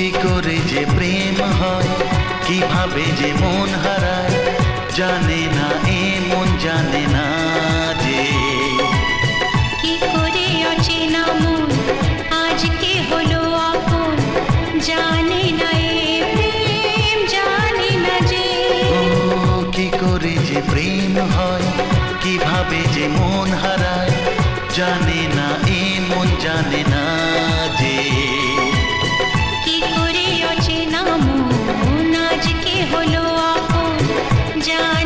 কি করে যে প্রেম হয় কীভাবে যে মন হারায় জানে না এ মন জানে না যে। কি করে অচেনা মন আজকে হলো আপন জানে না এ প্রেম জানে না যে। কি করে যে প্রেম হয় কীভাবে যে মন হারায় জানে না এ মন জানে না जा